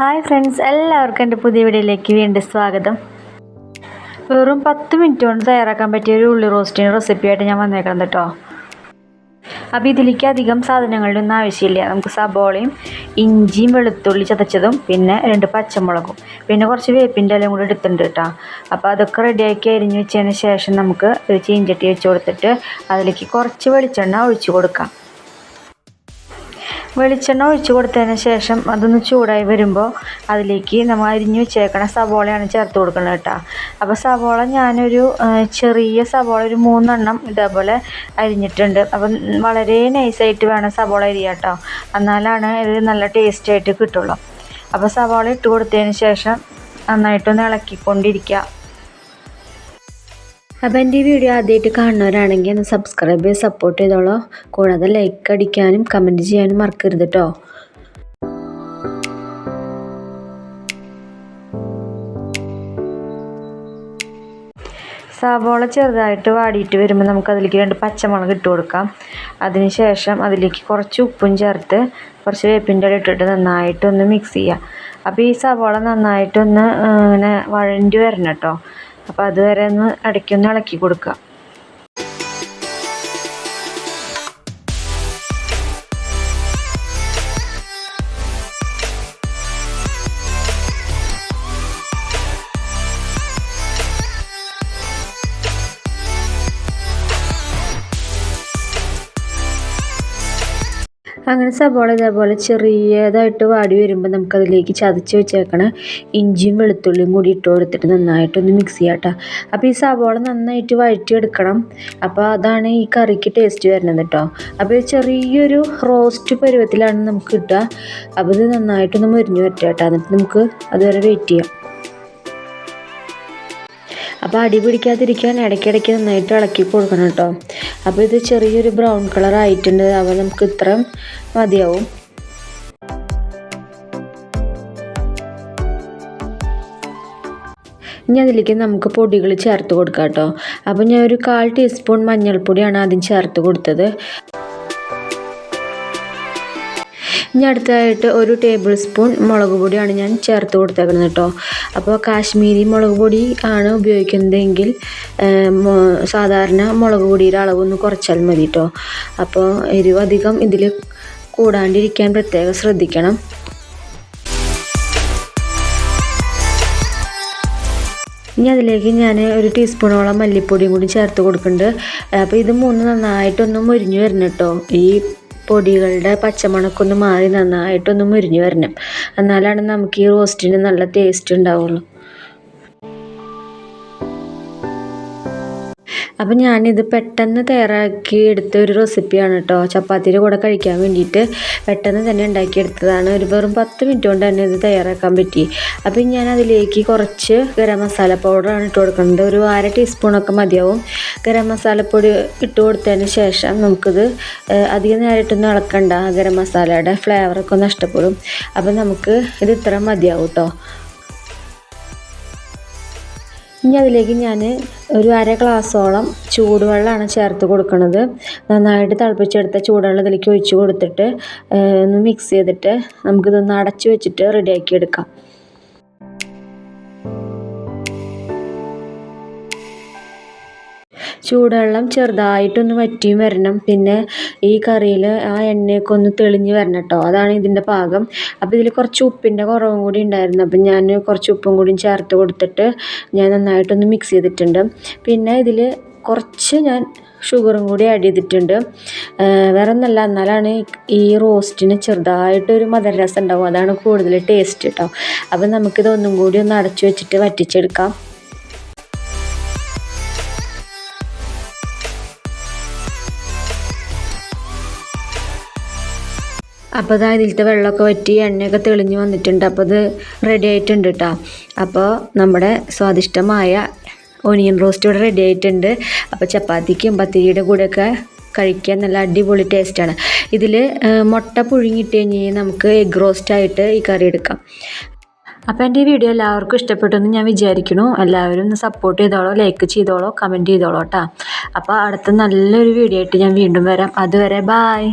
Hi friends എല്ലാവർക്കും എന്റെ പുതിയ വീഡിയോയിലേക്ക് വീണ്ടും സ്വാഗതം. വെറും പത്ത് മിനിറ്റ് കൊണ്ട് തയ്യാറാക്കാൻ പറ്റിയ ഒരു ഉള്ളി റോസ്റ്റിന് റെസിപ്പിയായിട്ട് ഞാൻ വന്നേക്കണം കേട്ടോ അപ്പോൾ ഇതിലേക്ക് അധികം സാധനങ്ങളുടെ ഒന്നും ആവശ്യമില്ല. നമുക്ക് സബോളയും ഇഞ്ചിയും വെളുത്തുള്ളി ചതച്ചതും പിന്നെ രണ്ട് പച്ചമുളകും. പിന്നെ കുറച്ച് വേപ്പിന്റെ ഇലയും കൂടി എടുത്തിട്ടുണ്ട് കേട്ടോ അപ്പോൾ അതൊക്കെ റെഡിയാക്കി അരിഞ്ഞ് വെച്ചതിന് ശേഷം നമുക്ക് ഒരു ചീഞ്ചട്ടി വെച്ച് കൊടുത്തിട്ട് അതിലേക്ക് കുറച്ച് വെളിച്ചെണ്ണ ഒഴിച്ചു കൊടുക്കാം. വെളിച്ചെണ്ണ ഒഴിച്ച് കൊടുത്തതിന് ശേഷം അതൊന്ന് ചൂടായി വരുമ്പോൾ അതിലേക്ക് നമ്മൾ അരിഞ്ഞ് വെച്ചേക്കണ സവോളയാണ് ചേർത്ത് കൊടുക്കുന്നത് കേട്ടോ. അപ്പോൾ സവോള ഞാനൊരു ചെറിയ സവോള ഒരു മൂന്നെണ്ണം ഇതേപോലെ അരിഞ്ഞിട്ടുണ്ട്. അപ്പം വളരെ നൈസായിട്ട് വേണം സവോള അരിയാം കേട്ടോ എന്നാലാണ് ഇത് നല്ല ടേസ്റ്റായിട്ട് കിട്ടുള്ളൂ. അപ്പോൾ സവോള ഇട്ട് കൊടുത്തതിന് ശേഷം നന്നായിട്ടൊന്ന് ഇളക്കിക്കൊണ്ടിരിക്കുക അപ്പോൾ എന്റെ ഈ വീഡിയോ ആദ്യമായിട്ട് കാണുന്നവരാണെങ്കിൽ ഒന്ന് സബ്സ്ക്രൈബ് ചെയ്ത് സപ്പോർട്ട് ചെയ്തോളോ. കൂടാതെ ലൈക്ക് അടിക്കാനും കമന്റ് ചെയ്യാനും മറക്കരുത് കേട്ടോ സവോള ചെറുതായിട്ട് വാടിയിട്ട് വരുമ്പോൾ നമുക്ക് അതിലേക്ക് രണ്ട് പച്ചമുളക് ഇട്ട് കൊടുക്കാം. അതിന് ശേഷം അതിലേക്ക് കുറച്ച് ഉപ്പും ചേർത്ത് കുറച്ച് വേപ്പിന്റെ ഇല ഇട്ടിട്ട് നന്നായിട്ടൊന്ന് മിക്സ് ചെയ്യുക അപ്പോൾ ഈ സവോള നന്നായിട്ടൊന്ന് ഇങ്ങനെ വഴണ്ടി വരണം കേട്ടോ അപ്പോൾ അതുവരെ ഒന്ന് അടയ്ക്കൊന്ന് ഇളക്കി കൊടുക്കുക. അങ്ങനെ സബോള ഇതേപോലെ ചെറിയതായിട്ട് വാടി വരുമ്പോൾ നമുക്കതിലേക്ക് ചതച്ച് വെച്ചേക്കണ ഇഞ്ചിയും വെളുത്തുള്ളിയും കൂടി ഇട്ട് കൊടുത്തിട്ട് നന്നായിട്ടൊന്ന് മിക്സ് ചെയ്യാം കേട്ടോ അപ്പോൾ ഈ സബോള നന്നായിട്ട് വഴറ്റിയെടുക്കണം. അപ്പോൾ അതാണ് ഈ കറിക്ക് ടേസ്റ്റ് വരുന്നത് കേട്ടോ അപ്പോൾ ചെറിയൊരു റോസ്റ്റ് പരുവത്തിലാണ് നമുക്ക് കിട്ടുക. അപ്പോൾ ഇത് നന്നായിട്ടൊന്ന് മുരിഞ്ഞ് വരട്ടെ കേട്ടോ എന്നിട്ട് നമുക്ക് അതുവരെ വെയിറ്റ് ചെയ്യാം. അപ്പോൾ അടി പിടിക്കാതിരിക്കാൻ ഇടയ്ക്കിടയ്ക്ക് നന്നായിട്ട് ഇളക്കി കൊടുക്കണം കേട്ടോ. അപ്പോൾ ഇത് ചെറിയൊരു ബ്രൗൺ കളർ ആയിട്ടുണ്ട്. അപ്പോൾ നമുക്ക് ഇത്രയും മതിയാവും. ഇനി അതിലേക്ക് നമുക്ക് പൊടികൾ ചേർത്ത് കൊടുക്കാം കേട്ടോ. അപ്പോൾ ഞാൻ ഒരു കാൽ ടീസ്പൂൺ മഞ്ഞൾപ്പൊടിയാണ് ആദ്യം ചേർത്ത് കൊടുത്തത്. ഇനി അടുത്തതായിട്ട് ഒരു ടേബിൾ സ്പൂൺ മുളക് പൊടിയാണ് ഞാൻ ചേർത്ത് കൊടുത്തേക്കുന്നത് കേട്ടോ. അപ്പോൾ കാശ്മീരി മുളക് പൊടി ആണ് ഉപയോഗിക്കുന്നതെങ്കിൽ സാധാരണ മുളക് പൊടിയുടെ അളവൊന്ന് കുറച്ചാൽ മതി കേട്ടോ. അപ്പോൾ എരിവ് അധികം ഇതിൽ കൂടാണ്ടിരിക്കാൻ പ്രത്യേകം ശ്രദ്ധിക്കണം. ഇനി അതിലേക്ക് ഞാൻ ഒരു ടീസ്പൂണോളം മല്ലിപ്പൊടിയും കൂടി ചേർത്ത് കൊടുക്കുന്നുണ്ട്. അപ്പോൾ ഇത് മൂന്ന് നന്നായിട്ടൊന്ന് മുരിഞ്ഞു വരണം കേട്ടോ. ഈ പൊടികളുടെ പച്ചമണക്കൊന്ന് മാറി നന്നായിട്ടൊന്ന് മുരിഞ്ഞ് വരണം. എന്നാലാണ് നമുക്ക് ഈ റോസ്റ്റിന് നല്ല ടേസ്റ്റ് ഉണ്ടാവുള്ളൂ. അപ്പം ഞാനിത് പെട്ടെന്ന് തയ്യാറാക്കി എടുത്ത ഒരു റെസിപ്പിയാണ് കേട്ടോ ചപ്പാത്തിയുടെ കൂടെ കഴിക്കാൻ വേണ്ടിയിട്ട് പെട്ടെന്ന് തന്നെ ഉണ്ടാക്കിയെടുത്തതാണ് ഒരു വെറും പത്ത് മിനിറ്റ് കൊണ്ട് തന്നെ ഇത് തയ്യാറാക്കാൻ പറ്റി. അപ്പം ഞാൻ അതിലേക്ക് കുറച്ച് ഗരം മസാല പൗഡറാണ് ഇട്ട് കൊടുക്കുന്നത്. ഒരു അര ടീസ്പൂണൊക്കെ മതിയാവും. ഗരം മസാലപ്പൊടി ഇട്ട് കൊടുത്തതിന് ശേഷം നമുക്കിത് അധികം നേരിട്ടൊന്നും ഇളക്കണ്ട ഗരം മസാലയുടെ ഫ്ലേവറൊക്കെ നഷ്ടപ്പെടും. അപ്പം നമുക്ക് ഇത് ഇത്ര മതിയാവും കേട്ടോ ഇനി അതിലേക്ക് ഞാൻ ഒരു അര ഗ്ലാസ്സോളം ചൂടുവെള്ളമാണ് ചേർത്ത് കൊടുക്കുന്നത് നന്നായിട്ട് തിളപ്പിച്ചെടുത്ത ചൂടുവെള്ളം ഇതിലേക്ക് ഒഴിച്ച് കൊടുത്തിട്ട് ഒന്ന് മിക്സ് ചെയ്തിട്ട് നമുക്കിതൊന്ന് അടച്ച് വെച്ചിട്ട് റെഡിയാക്കി എടുക്കാം ചൂടുവെള്ളം ചെറുതായിട്ടൊന്ന് വറ്റിയും വരണം. പിന്നെ ഈ കറിയിൽ ആ എണ്ണയൊക്കെ ഒന്ന് തെളിഞ്ഞ് വരണം കേട്ടോ. അതാണ് ഇതിന്റെ പാകം. അപ്പോൾ ഇതിൽ കുറച്ച് ഉപ്പിന്റെ കുറവും കൂടി ഉണ്ടായിരുന്നു. അപ്പം ഞാൻ കുറച്ച് ഉപ്പും കൂടി ചേർത്ത് കൊടുത്തിട്ട് ഞാൻ നന്നായിട്ടൊന്ന് മിക്സ് ചെയ്തിട്ടുണ്ട്. പിന്നെ ഇതിൽ കുറച്ച് ഞാൻ ഷുഗറും കൂടി ആഡ് ചെയ്തിട്ടുണ്ട്. വേറെ ഒന്നല്ല എന്നാലാണ് ഈ റോസ്റ്റിന് ചെറുതായിട്ടൊരു മധുര രസം ഉണ്ടാവും. അതാണ് കൂടുതൽ ടേസ്റ്റ് കേട്ടോ അപ്പം നമുക്കിത് ഒന്നും കൂടി ഒന്ന് അടച്ചു വെച്ചിട്ട് വറ്റിച്ചെടുക്കാം. അപ്പോൾ അതായത് ഇതിലത്തെ വെള്ളമൊക്കെ വറ്റി എണ്ണയൊക്കെ തെളിഞ്ഞ് വന്നിട്ടുണ്ട്. അപ്പോൾ അത് റെഡി ആയിട്ടുണ്ട് കേട്ടോ അപ്പോൾ നമ്മുടെ സ്വാദിഷ്ടമായ ഓണിയൻ റോസ്റ്റ് ഇവിടെ റെഡി ആയിട്ടുണ്ട്. അപ്പോൾ ചപ്പാത്തിക്കും പത്തിരിയുടെ കൂടെയൊക്കെ കഴിക്കാൻ നല്ല അടിപൊളി ടേസ്റ്റാണ് ഇതിൽ മുട്ട പുഴുങ്ങിയിട്ട് കഴിഞ്ഞ് കഴിഞ്ഞാൽ നമുക്ക് എഗ് റോസ്റ്റായിട്ട് ഈ കറി എടുക്കാം. അപ്പോൾ എന്റെ ഈ വീഡിയോ എല്ലാവർക്കും ഇഷ്ടപ്പെട്ടെന്ന് ഞാൻ വിചാരിക്കുന്നു. എല്ലാവരും ഒന്ന് സപ്പോർട്ട് ചെയ്തോളോ ലൈക്ക് ചെയ്തോളോ കമന്റ് ചെയ്തോളോ കേട്ടോ അപ്പോൾ അടുത്ത നല്ലൊരു വീഡിയോ ആയിട്ട് ഞാൻ വീണ്ടും വരാം. അതുവരെ ബായ്